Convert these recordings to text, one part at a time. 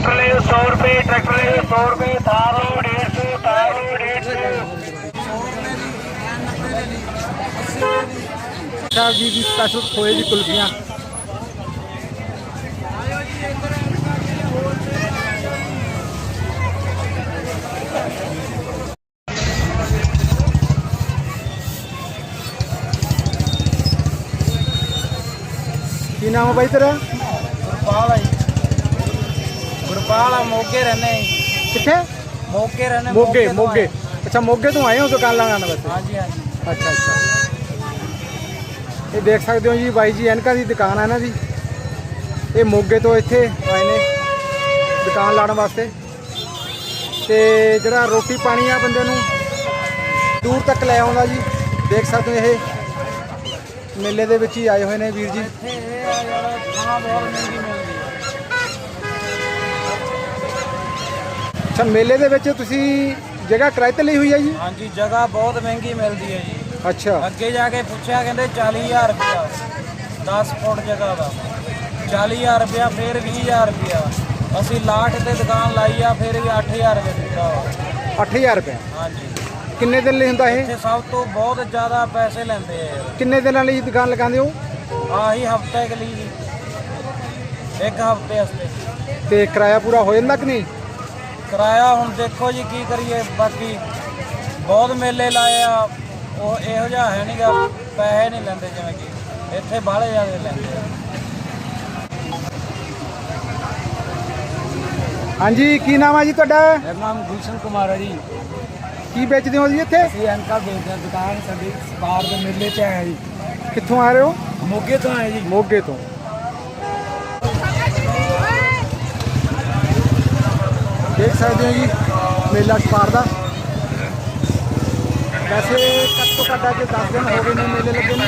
Tractor ले 100 रुपए tractor ले 100 रुपए तारो 150 तारो 150 ਸਾਹਿਬ ਜੀ ਦੀ ਸਪੈਸ਼ਲ ਖੋਏ ਦੀ ਕੁਲਫੀਆਂ ਕੀ ਨਾਮ ਹੈ ਬਾਈ ਤੇਰਾ ਗੁਰਪਾਲ ਆ ਜੀ ਗੁਰਪਾਲ ਆ ਮੋਗੇ ਰਹਿੰਦੇ ਜੀ। ਕਿੱਥੇ? ਮੋਗੇ ਰਹਿੰਦੇ ਮੋਗੇ ਮੋਗੇ। ਅੱਛਾ ਮੋਗੇ ਤੋਂ ਆਏ ਹੋ ਦੁਕਾਨ ਲਗਾਉਣ ਵਾਸਤੇ? ਹਾਂਜੀ ਹਾਂਜੀ। ਅੱਛਾ ਅੱਛਾ। ਇਹ ਦੇਖ ਸਕਦੇ ਹੋ ਜੀ ਬਾਈ ਜੀ ਐਨਕਾਂ ਦੀ ਦੁਕਾਨ ਹੈ ਇਹਨਾਂ ਦੀ। ਇਹ ਮੋਗੇ ਤੋਂ ਇੱਥੇ ਆਏ ਨੇ ਦੁਕਾਨ ਲਾਉਣ ਵਾਸਤੇ। ਤੇ ਜਿਹੜਾ ਰੋਟੀ ਪਾਣੀ ਆ ਬੰਦੇ ਨੂੰ ਦੂਰ ਤੱਕ ਲੈ ਆਉਂਦਾ ਜੀ। ਦੇਖ ਸਕਦੇ ਹੋ ਇਹ। ਮੇਲੇ ਦੇ ਵਿੱਚ ਹੀ ਆਏ ਹੋਏ ਨੇ ਵੀਰ ਜੀ। ਇੱਥੇ ਇਹ ਆ ਖਾਣਾ ਬਹੁਤ ਮਹਿੰਗੀ ਮਿਲਦੀ ਹੈ ਅੱਛਾ ਮੇਲੇ ਦੇ ਵਿੱਚ ਤੁਸੀਂ ਜਗ੍ਹਾ ਕਿਰਾਏ ਤੇ ਲਈ ਹੋਈ ਹੈ ਜੀ? ਹਾਂਜੀ ਜਗ੍ਹਾ ਬਹੁਤ ਮਹਿੰਗੀ ਮਿਲਦੀ ਹੈ ਜੀ। ਅੱਛਾ। ਅੱਗੇ ਜਾ ਕੇ ਪੁੱਛਿਆ ਕਹਿੰਦੇ 40000 ਰੁਪਇਆ। 10 ਫੁੱਟ ਜਗ੍ਹਾ ਦਾ। 40000 ਰੁਪਇਆ ਫਿਰ 20000 ਰੁਪਇਆ। ਅਸੀਂ ਲਾਟ ਤੇ ਦੁਕਾਨ ਲਾਈ ਆ ਫਿਰ ਵੀ 8000 ਰੁਪਏ ਦਿੱਤਾ। ਵਾ। 8000 ਰੁਪਏ ਹਾਂਜੀ। ਕਿੰਨੇ ਦਿਨ ਲਈ ਹੁੰਦਾ ਇਹ? ਇੱਥੇ ਸਭ ਤੋਂ ਬਹੁਤ ਜ਼ਿਆਦਾ ਪੈਸੇ ਲੈਂਦੇ ਆ ਯਾਰ। ਕਿੰਨੇ ਦਿਨਾਂ ਲਈ ਦੁਕਾਨ ਲਗਾਉਂਦੇ ਹੋ? ਆਹੀ ਹਫ਼ਤੇ ਕੇ ਲਈ ਜੀ। ਇੱਕ ਹਫ਼ਤੇ ਵਾਸਤੇ। ਤੇ ਕਿਰਾਇਆ ਪੂਰਾ ਹੋ ਜਾਂਦਾ ਕਿ ਨਹੀਂ? ਕਿਰਾਇਆ ਹੁਣ ਦੇਖੋ ਜੀ ਕੀ ਕਰੀਏ ਬਾਕੀ ਬਹੁਤ ਮੇਲੇ ਲਾਏ ਆ ਉਹ ਇਹੋ ਜਿਹਾ ਹੈ ਨਹੀਂਗਾ ਪੈਸੇ ਨਹੀਂ ਲੈਂਦੇ ਜਿਵੇਂ ਕਿ ਇੱਥੇ ਬਾਹਲੇ ਜ਼ਿਆਦਾ ਲੈਂਦੇ ਆ। ਹਾਂਜੀ ਕੀ ਨਾਮ ਹੈ ਜੀ ਤੁਹਾਡਾ? ਮੇਰਾ ਨਾਮ ਗੁਲਸ਼ਨ ਕੁਮਾਰ ਹੈ ਜੀ। ਕੀ ਵੇਚਦੇ ਹੋ ਜੀ ਇੱਥੇ? ਅਸੀਂ ਐਨਕਾ ਵੇਚਦੇ ਹਾਂ ਦੁਕਾਨ ਸਾਡੀ ਸਪਾਰ ਦੇ ਮੇਲੇ 'ਚ ਆਏ ਜੀ। ਕਿੱਥੋਂ ਆ ਰਹੇ ਹੋ? ਮੋਗੇ ਤੋਂ ਆਏ ਜੀ। ਮੋਗੇ ਤੋਂ। ਦੇਖ ਸਕਦੇ ਹੋ ਜੀ, ਮੇਲਾ ਛਪਾਰ ਦਾ। ਵੈਸੇ ਘੱਟ ਤੋਂ ਘੱਟ ਅੱਜ 10 ਦਿਨ ਹੋ ਗਏ ਨੇ ਮੇਲੇ ਲੱਗੇ ਨੇ।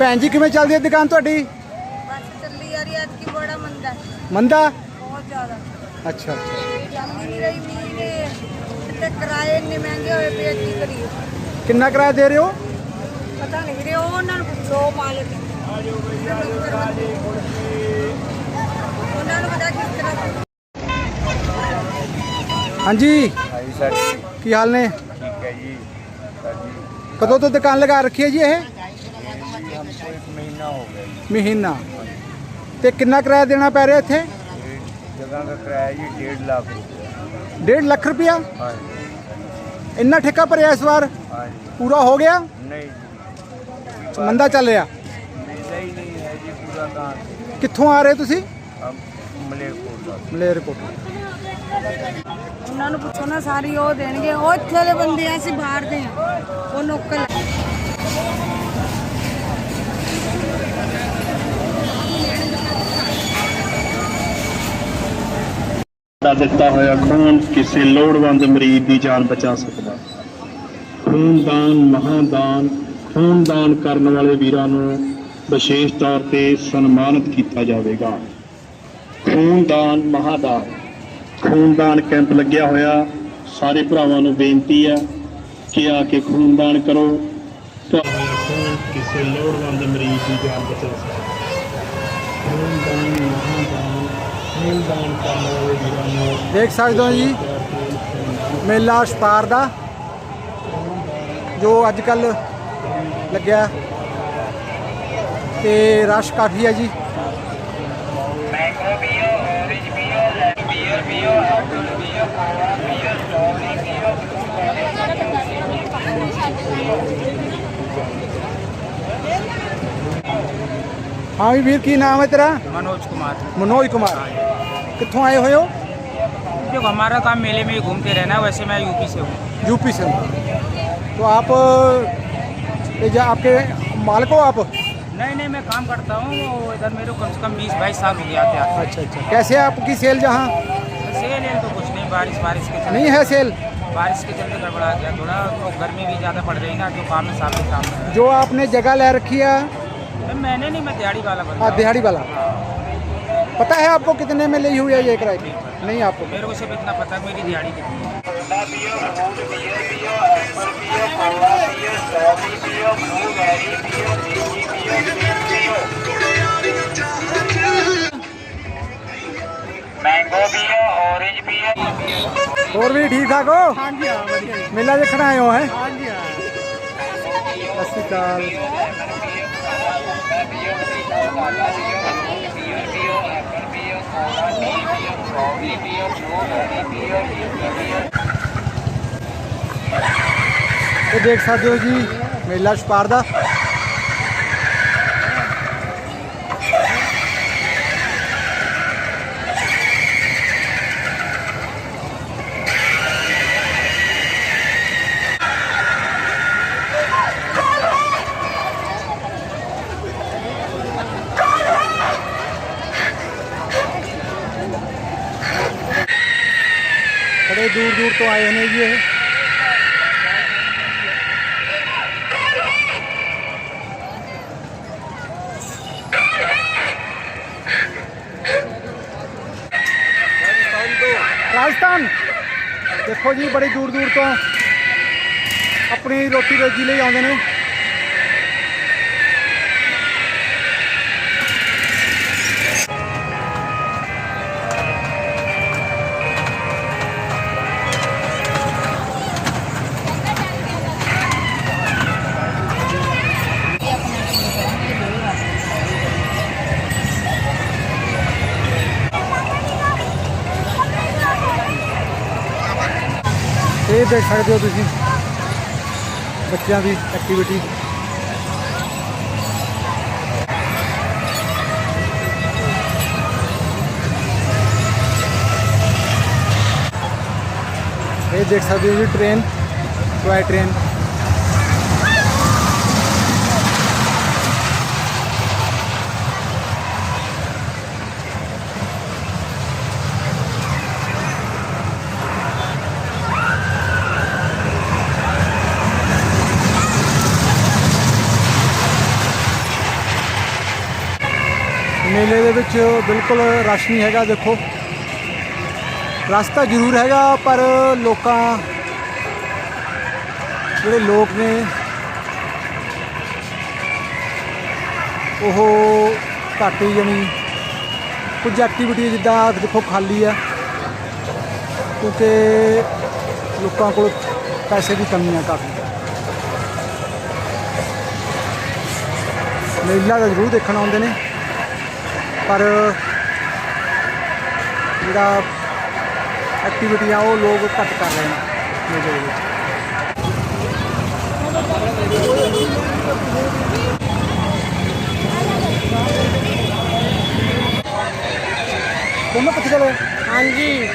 ਭੈਣ ਜੀ ਕਿਵੇਂ ਚੱਲਦੀ ਹੈ ਦੁਕਾਨ ਤੁਹਾਡੀ? ਬਸ ਚੱਲੀ ਆ ਰਹੀ ਅੱਜ ਕੀ ਬੜਾ ਮੰਦਾ ਮੰਦਾ? ਬਹੁਤ ਜ਼ਿਆਦਾ। ਅੱਛਾ ਕਿੰਨਾ ਕਿਰਾਇਆ ਦੇ ਰਹੇ ਹੋ? ਪਤਾ ਨਹੀਂ ਵੀਰੇ ਉਹ ਉਹਨਾਂ ਨੂੰ ਪੁੱਛੋ ਮਾਲਕ ਹਾਂਜੀ। ਕੀ ਹਾਲ ਨੇ? ਕਦੋਂ ਤੋਂ ਦੁਕਾਨ ਲਗਾ ਰੱਖੀ ਹੈ ਜੀ ਇਹ? ਮਹੀਨਾ ਤੇ ਕਿੰਨਾ ਕਿਰਾਇਆ ਦੇਣਾ ਪੈ ਰਿਹਾ ਇੱਥੇ? ਜਗ੍ਹਾ ਦਾ ਕਿਰਾਇਆ ਜੀ 1.5 ਲੱਖ ਰੁਪਏ 1.5 ਲੱਖ ਰੁਪਇਆ? ਹਾਂਜੀ। ਇੰਨਾ ਠੇਕਾ ਭਰਿਆ ਇਸ ਵਾਰ? ਹਾਂਜੀ। ਪੂਰਾ ਹੋ ਗਿਆ? ਨਹੀਂ ਮੰਦਾ ਚੱਲ ਰਿਹਾ? ਮਿਲਦਾ ਨਹੀਂ ਹੈ ਜੀ ਪੂਰਾ ਤਾਂ। ਕਿੱਥੋਂ ਆ ਰਹੇ ਤੁਸੀਂ? ਅਬ ਮਲੇਰਕੋਟ ਦਾ ਮਲੇਰਕੋਟ ਉਹਨਾਂ ਨੂੰ ਪੁੱਛੋ ਨਾ ਸਾਰੀ ਉਹ ਦੇਣਗੇ। ਉਹ ਇੱਥੇ ਦੇ ਬੰਦੇ ਆ ਅਸੀਂ ਬਾਹਰ ਦੇ ਆ। ਉਹ ਲੋਕਲ ਦਾ ਦਿੱਤਾ ਹੋਇਆ ਖੂਨ ਕਿਸੇ ਲੋੜਵੰਦ ਮਰੀਜ਼ ਦੀ ਜਾਨ ਬਚਾ ਸਕਦਾ। ਖੂਨਦਾਨ, ਮਹਾਦਾਨ, ਖੂਨਦਾਨ ਕਰਨ ਵਾਲੇ ਵੀਰਾਂ ਨੂੰ ਵਿਸ਼ੇਸ਼ ਤੌਰ ਤੇ ਸਨਮਾਨਿਤ ਕੀਤਾ ਜਾਵੇਗਾ। ਖੂਨਦਾਨ, ਮਹਾਦਾਨ। ਖੂਨਦਾਨ ਕੈਂਪ ਲੱਗਿਆ ਹੋਇਆ। ਸਾਰੇ ਭਰਾਵਾਂ ਨੂੰ ਬੇਨਤੀ ਹੈ ਕਿ ਆ ਕੇ ਖੂਨਦਾਨ ਕਰੋ। ਤੁਹਾਡਾ ਖੂਨ ਕਿਸੇ ਲੋੜਵੰਦ ਮਰੀਜ਼ ਦੀ ਜਾਨ ਬਚਾ ਸਕਦਾ। ਦੇਖ ਸਕਦੇ ਹੋ ਜੀ ਮੇਲਾ ਛਪਾਰ ਦਾ ਜੋ ਅੱਜ ਕੱਲ ਲੱਗਿਆ। ਤੇ ਰਸ਼ ਕਾਫੀ ਹੈ ਜੀ। ਹਾਂ ਵੀਰ ਕੀ ਨਾਮ ਹੈ ਤੇਰਾ? ਮਨੋਜ ਕੁਮਾਰ। ਮਨੋਜ ਕੁਮਾਰ। कितों आए हुए हो? जब हमारा काम मेले में ही घूमते रहना वैसे मैं यूपी से हूँ। यूपी से तो आप आपके मालिक हो आप? नहीं नहीं मैं काम करता हूँ इधर मेरे कम से कम बीस बाईस साल हो गया अच्छा अच्छा। कैसे आपकी सेल जहाँ? सेल तो कुछ नहीं बारिश बारिश के नहीं है सेल? बारिश के चलते गड़बड़ा गया थोड़ा तो गर्मी भी ज़्यादा पड़ रही ना तो जो काम है सामने काम जो आपने जगह ले रखी है? मैंने नहीं मैं दिहाड़ी वाला हाँ, दिहाड़ी वाला। हाँ। पता है आपको कितने में ली हुई है ये किराए की नहीं आपको। मेरे को सिर्फ़ इतना पता मेरी दिहाड़ी कितनी और भी ठीक ठाक हो? मेला देखना आयो है हाँ? ਇਹ ਦੇਖ ਸਕਦੇ ਹੋ ਜੀ ਮੇਲਾ ਛਪਾਰ ਦਾ। ਦੂਰ ਦੂਰ ਤੋਂ ਆਏ ਨੇ ਜੀ ਇਹ। ਰਾਜਸਥਾਨ। ਦੇਖੋ ਜੀ, ਬੜੀ ਦੂਰ ਦੂਰ ਤੋਂ ਆਪਣੀ ਰੋਟੀ ਰੋਜੀ ਲਈ ਆਉਂਦੇ ਨੇ। ਇਹ ਦੇਖ ਸਕਦੇ ਹੋ ਤੁਸੀਂ ਬੱਚਿਆਂ ਦੀ ਐਕਟੀਵਿਟੀ ਇਹ ਦੇਖ ਸਕਦੇ ਹੋ ਜੀ ਟ੍ਰੇਨ ਟੋਏ ਟ੍ਰੇਨ ਮੇਲੇ ਦੇ ਵਿੱਚ ਬਿਲਕੁਲ ਰਸ਼ ਨਹੀਂ ਹੈਗਾ, ਦੇਖੋ। ਰਸਤਾ ਜ਼ਰੂਰ ਹੈਗਾ, ਪਰ ਲੋਕਾਂ, ਜਿਹੜੇ ਲੋਕ ਨੇ, ਉਹ ਘੱਟ ਹੀ ਜਾਣੀ ਕੁਝ ਐਕਟੀਵਿਟੀ ਜਿੱਦਾਂ ਦੇਖੋ ਖਾਲੀ ਆ ਕਿਉਂਕਿ ਲੋਕਾਂ ਕੋਲ ਪੈਸੇ ਦੀ ਕਮੀ ਆ ਕਾਫੀ। ਮੇਲਾ ਤਾਂ ਜ਼ਰੂਰ ਦੇਖਣ ਆਉਂਦੇ ਨੇ। ਪਰ ਜਿਹੜਾ ਐਕਟੀਵਿਟੀਆਂ ਉਹ ਲੋਕ ਘੱਟ ਕਰ ਰਹੇ ਨੇ ਮੇਲੇ ਦੇ ਵਿੱਚ। ਦੋਨੋਂ ਕਿੱਥੇ ਚਲੇ? ਹਾਂਜੀ।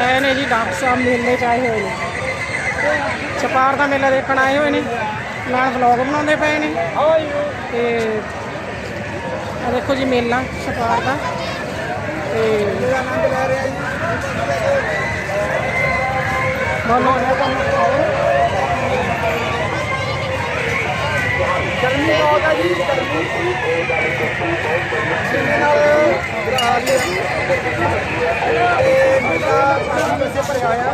ਐ ਨੇ ਜੀ ਡਾਕਟਰ ਸਾਹਿਬ ਮੇਲੇ ਚ ਆਏ ਹੋਏ ਨੇ। ਛਪਾਰ ਦਾ ਮੇਲਾ ਦੇਖਣ ਆਏ ਹੋਏ ਨੇ। ਨਾਲ ਵਲੌਗ ਬਣਾਉਂਦੇ ਪਏ ਨੇ। ਤੇ ਦੇਖੋ ਜੀ ਮੇਲਾ ਛਪਾਰ ਦਾ। ਤੇ ਬੋਲੋ ਗਰਮੀ ਬਹੁਤ ਹੈ ਜੀ, ਗਰਮੀ। ਇਹਦੇ ਨਾਲ ਬੁਰਾ ਹਾਲ ਹੈ ਤੇ ਮੇਲਾ ਕਾਫੀ ਵੈਸੇ ਭਰਿਆ ਹੋਇਆ।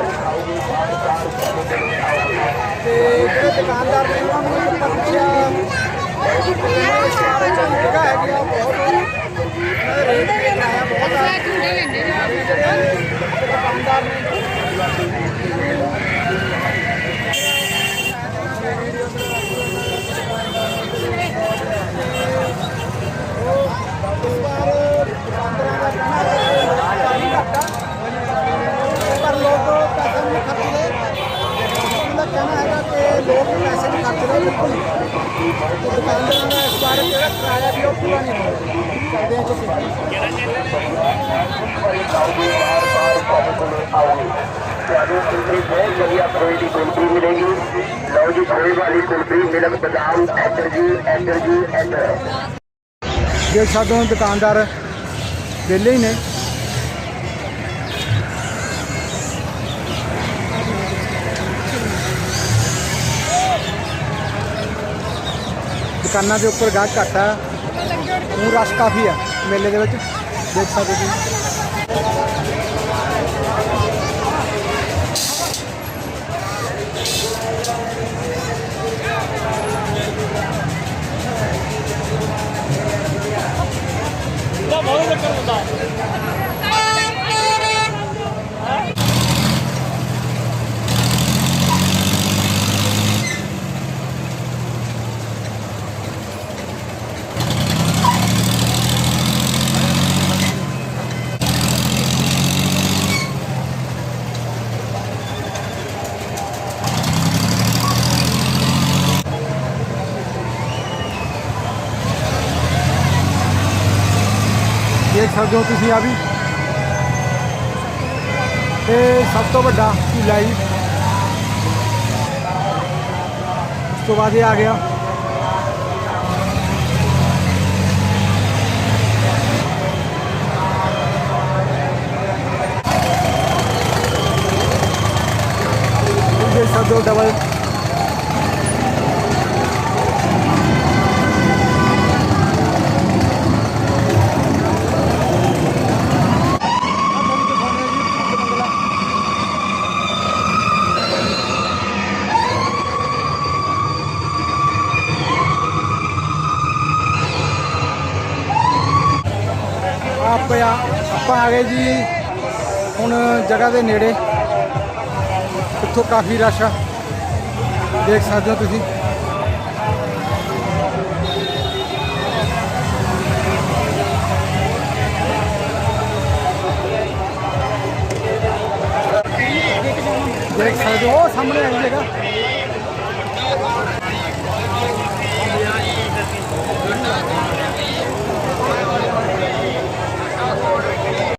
ਤੇ ਜਿਹੜੇ ਦੁਕਾਨਦਾਰ ਨੇ ਉਹਨਾਂ ਨੂੰ ਵੀ ਪਰਚਿਆ ਬਹੁਤ ਉਹਨਾਂ ਦੇ ਰੇਟ ਵੀ ਬਹੁਤ ਆ। ਜਿਹੜੇ ਹੈਗਾ ਕਿ ਲੋਕ ਪੈਸੇ ਨਹੀਂ ਬਿਲਕੁਲ ਤੇ ਦੁਕਾਨਦਾਰਾਂ ਦਾ ਇਸ ਬਾਰੇ ਜਿਹੜਾ ਕਿਰਾਇਆ ਵੀ ਉਹ ਪੂਰਾ ਨਹੀਂ ਹੁੰਦਾ ਕਰਦੇ ਆ ਤੁਸੀਂ। ਬਹੁਤ ਵਧੀਆ ਫਰੋਈ ਮਿਲੇਗੀ ਲਓ ਜੀ ਖੋਏ ਵਾਲੀ ਕੁਲਫੀ ਮਿਲਕ ਬਦਾਮ ਐਂਟਰ ਜੀ ਐਂਟਰ ਜੀ ਐਂਟਰ ਦੇਖ ਸਕਦੇ ਹੋ ਦੁਕਾਨਦਾਰ ਵਿਹਲੇ ਹੀ ਨੇ ਦੁਕਾਨਾਂ ਦੇ ਉੱਪਰ ਗਾਹਕ ਘੱਟ ਆ ਉਹ ਰਸ਼ ਕਾਫੀ ਆ ਮੇਲੇ ਦੇ ਵਿੱਚ। ਦੇਖ ਸਕਦੇ ਤੁਸੀਂ। ਸਕਦੇ ਹੋ ਤੁਸੀਂ ਆ ਵੀ? ਤੇ ਸਭ ਤੋਂ ਵੱਡਾ ਝੂਲਾ ਜੀ। ਉਸ ਤੋਂ ਬਾਅਦ ਇਹ ਆ ਗਿਆ। ਇਹ ਸਕਦੇ ਹੋ ਡਬਲ ਆ ਗਏ ਜੀ। ਹੁਣ ਜਗ੍ਹਾ ਦੇ ਨੇੜੇ। ਇੱਥੋਂ ਕਾਫੀ ਰਸ਼ ਆ। ਦੇਖ ਸਕਦੇ ਹੋ ਤੁਸੀਂ। ਦੇਖ ਸਕਦੇ ਹੋ, ਉਹ ਸਾਹਮਣੇ ਆਈ ਜਗ੍ਹਾ।